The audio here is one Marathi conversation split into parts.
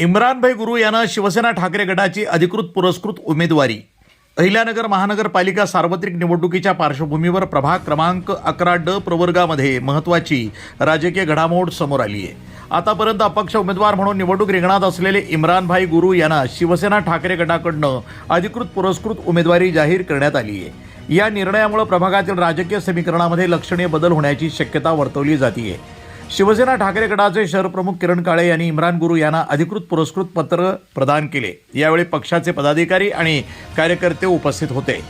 इम्रानभाई गुरु यांना शिवसेना ठाकरे गटाची अधिकृत पुरस्कृत उमेदवारी. अहिल्यानगर महानगरपालिका सार्वत्रिक निवडणुकीच्या पार्श्वभूमीवर प्रभाग क्रमांक अकरा ड प्रवर्गामध्ये महत्त्वाची राजकीय घडामोड समोर आली आहे. आतापर्यंत अपक्ष उमेदवार म्हणून निवडणूक रिंगणात असलेले इम्रानभाई गुरु यांना शिवसेना ठाकरे गटाकडनं अधिकृत पुरस्कृत उमेदवारी जाहीर करण्यात आली आहे. या निर्णयामुळे प्रभागातील राजकीय समीकरणामध्ये लक्षणीय बदल होण्याची शक्यता वर्तवली जाते शिवसेना ठाकरे गटाचे शहर प्रमुख किरण काळे यांनी इम्रान गुरु यांना अधिकृत पुरस्कृत पत्र प्रदान केले. यावेळी पक्षाचे पदाधिकारी आणि कार्यकर्ते उपस्थित होते.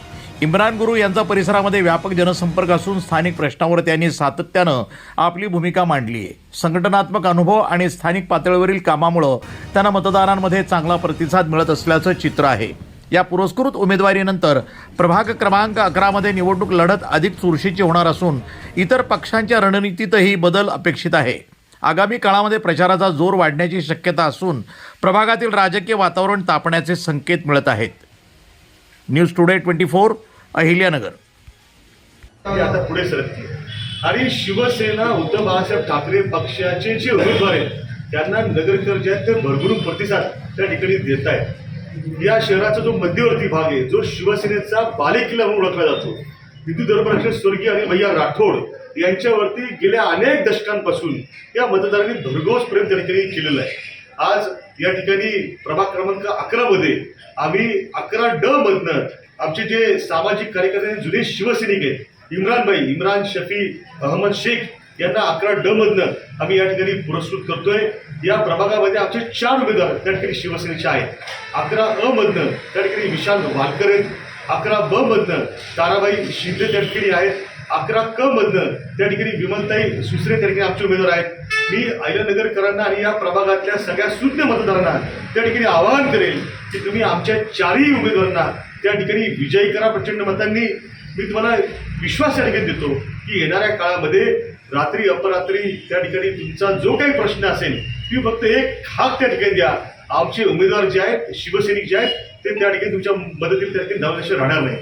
इम्रान गुरु यांचा परिसरामध्ये व्यापक जनसंपर्क असून स्थानिक प्रश्नावर त्यांनी सातत्यानं आपली भूमिका मांडली आहे. संघटनात्मक अनुभव आणि स्थानिक पातळीवरील कामामुळं त्यांना मतदारांमध्ये चांगला प्रतिसाद मिळत असल्याचं चित्र आहे. या पुरस्कृत उमेदवारीनंतर प्रभाग क्रमांक अकरामध्ये निवडणूक लढत अधिक चुरशीची होणार असून इतर पक्षांच्या रणनीतीतही बदल अपेक्षित आहे. आगामी काळामध्ये प्रचाराचा जोर वाढण्याची शक्यता असून प्रभागातील राजकीय वातावरण तापण्याचे संकेत मिळत आहेत. News today twenty four Ahilyanagar. आता पुढे सरकते आणि शिवसेना उद्धव बाळासाहेब ठाकरे पक्षाचे जे उमेदवार आहेत त्यांना नगरकर जे आहेत ते भरभरून प्रतिसाद त्या ठिकाणी देत आहेत या शहराचा जो मध्यवर्ती भाग आहे जो शिवसेनेचा बालेकिल्ला म्हणून ओळखला जातो हिंदू धर्मरक्षक स्वर्गीय आणि भैया राठोड यांच्यावरती गेल्या अनेक दशकांपासून या मतदारांनी भरघोस प्रेम त्या ठिकाणी केलेलं आहे. आज या ठिकाणी प्रभाग क्रमांक अकरामध्ये आम्ही अकरा ड मधनं आमचे जे सामाजिक कार्यकर्ते जुने शिवसैनिक आहेत इम्रान भाई इम्रान शफी अहमद शेख यांना अकरा ड मधनं आम्ही या ठिकाणी पुरस्कृत करतोय. या प्रभागामध्ये आमचे चार उमेदवार त्या ठिकाणी शिवसेनेचे आहेत. अकरा अ मधनं त्या ठिकाणी विशाल वालकर आहेत. अकरा ब मधनं ताराबाई शिंदे त्या ठिकाणी आहेत. अकरा क मधनं त्या ठिकाणी विमलताई सुसरे त्या ठिकाणी आमचे उमेदवार आहेत. मी अहिल्यानगरकरांना आणि या प्रभागातल्या सगळ्या शून्य मतदारांना त्या ठिकाणी आवाहन करेल की तुम्ही आमच्या चारही उमेदवारांना त्या ठिकाणी विजयी करा प्रचंड मतांनी. मी तुम्हाला विश्वास या ठिकाणी देतो की येणाऱ्या काळामध्ये रात्री अपरात्री त्या ठिकाणी तुमचा जो काही प्रश्न असेल तुम्ही फक्त एक हाक त्या ठिकाणी द्या. आमचे उमेदवार जे आहेत शिवसैनिक जे आहेत ते त्या ठिकाणी तुमच्या मदतीला त्या ठिकाणी धावल्याशिवाय राहणार नाही.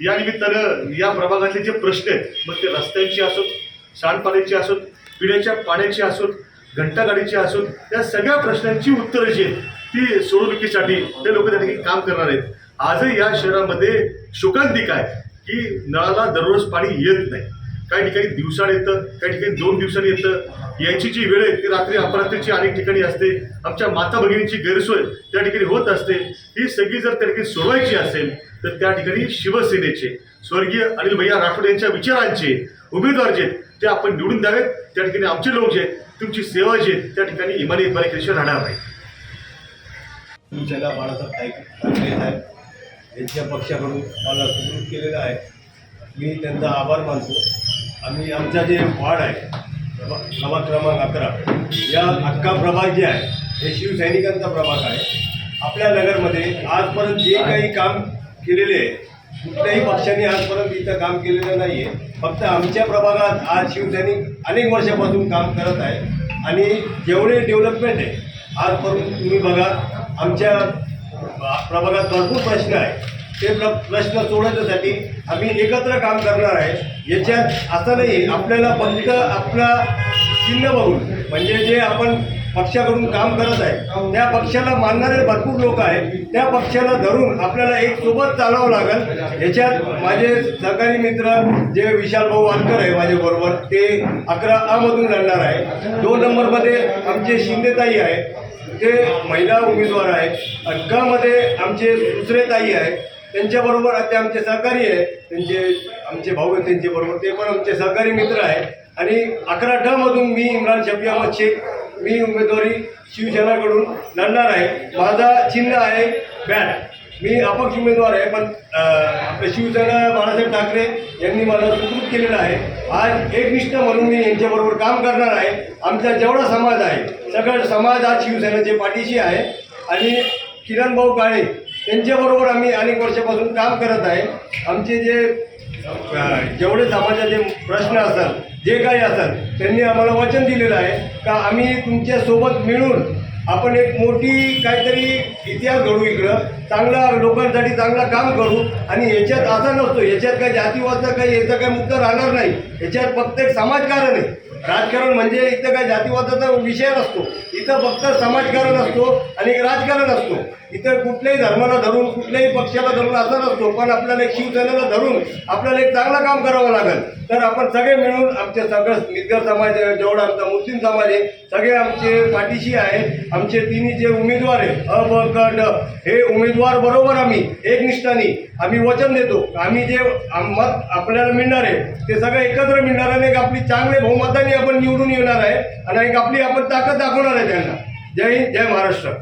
या निमित्तानं या प्रभागातले जे प्रश्न आहेत मग ते रस्त्यांचे असोत सांडपाण्याची असोत पिण्याच्या पाण्याची असोत घंटागाडीची असोत या सगळ्या प्रश्नांची उत्तरं जी आहेत ती सोडवणुकीसाठी ते लोक त्या ठिकाणी काम करणार आहेत. आजही या शहरामध्ये शोकांतिक आहे की नळाला दररोज पाणी येत नाही. काही ठिकाणी दिवसाड येतं काही ठिकाणी दोन दिवसांनी येतं. यायची जी वेळ आहे ती रात्री अपरात्रीची अनेक ठिकाणी असते. आमच्या माता भगिनीची गैरसोय त्या ठिकाणी होत असते. ही सगळी जर त्या ठिकाणी सोडवायची असेल तर त्या ठिकाणी शिवसेनेचे स्वर्गीय अनिल भैया राठोड यांच्या विचारांचे उमेदवार जे आहेत ते आपण निवडून द्यावेत. त्या ठिकाणी आमचे लोक जे आहेत तुमची सेवा जी आहे त्या ठिकाणी इमानी इमानी केल्याशिवाय राहणार नाही. शिवसेना बाळासाहेब ठाकरे साहेब यांच्या पक्षाकडून मला सुरू केलेलं आहे. मी त्यांचा आभार मानतो. आम्ही आमचा जे वार्ड आहे प्रभा प्रभाग क्रमांक अकरा या अक्का प्रभाग जे आहे हे शिवसैनिकांचा प्रभाग आहे. आपल्या नगरमध्ये आजपर्यंत जे काही काम केलेले आहे कुठल्याही पक्षाने आजपर्यंत इथं काम केलेलं नाही आहे फक्त आमच्या प्रभागात आज शिवसैनिक अनेक वर्षापासून काम करत आहे आणि जेवढे डेव्हलपमेंट आहे आजपर्यंत तुम्ही बघा आमच्या प्रभागात भरपूर प्रश्न आहे. ते प्र प्रश्न सोडवण्यासाठी आम्ही एकत्र काम करणार आहे. याच्यात असं नाही आपल्याला फक्त आपला चिन्ह बघून म्हणजे जे आपण पक्षाकडून काम करत आहे त्या पक्षाला मानणारे भरपूर लोक आहेत. त्या पक्षाला धरून आपल्याला एक सोबत चालावं लागेल. याच्यात माझे सहकारी मित्र जे विशाल भाऊ वानकर आहे माझ्याबरोबर ते अकरा अमधून लढणार आहे. दोन नंबरमध्ये आमचे शिंदेताई आहे. ते महिला उमेदवार आहेत. अक्कामध्ये आमचे दुसरे ताई आहेत. त्यांच्याबरोबर ते आमचे सहकारी आहे. त्यांचे आमचे भाऊ आहेत त्यांच्याबरोबर. ते पण आमचे सहकारी मित्र आहे. आणि अकरा ड मी इम्रान शफी अहमद शेख मी उमेदवारी शिवसेनाकडून लढणार आहे. माझा चिन्ह आहे बॅट मी अपक्ष उमेदवार आहे पण आपले शिवसेना बाळासाहेब ठाकरे यांनी मला सुकृत केलेलं आहे. आज एकनिष्ठ म्हणून मी यांच्याबरोबर काम करणार आहे. आमचा जेवढा समाज आहे सगळा समाज आज शिवसेनेचे पाठीशी आहे. आणि किरण भाऊ काळे त्यांच्याबरोबर आम्ही अनेक वर्षापासून काम करत आहे. आमचे जे जेवढे समाजाचे प्रश्न असतात जे काही असतात त्यांनी आम्हाला वचन दिलेलं आहे. का आम्ही तुमच्यासोबत मिळून आपण एक मोठी काहीतरी इतिहास घडू इकडं. चांगला लोकांसाठी चांगलं काम करू आणि याच्यात असा नसतो. याच्यात काही जातीवादचा काही याचा काही मुद्दा राहणार नाही. याच्यात फक्त एक समाजकारण आहे. राजकारण म्हणजे इथं काही जातीवादाचा विषय नसतो. इथं फक्त समाजकारण असतो आणि एक राजकारण असतो. इथं कुठल्याही धर्माला धरून कुठल्याही पक्षाला धरून असं नसतो. पण आपल्याला एक शिवसेनेला धरून आपल्याला एक चांगलं काम करावं लागेल. तर आपण सगळे मिळून आमचे सगळं मिदगर समाज आहे, जेवढा आमचा मुस्लिम समाज आहे सगळे आमचे पाठीशी आहे. आमचे तिन्ही जे उमेदवार आहे अ ब क ड हे उमेदवार बरोबर आम्ही एकनिष्ठाने. आम्ही वचन देतो. आम्ही जे मत आपल्याला मिळणार आहे ते सगळं एकत्र मिळणार आहे एक आपली चांगले बहुमताने आपण निवडून येणार आहे आणि एक आपली आपण ताकद दाखवणार आहे त्यांना. जय हिंद जय महाराष्ट्र.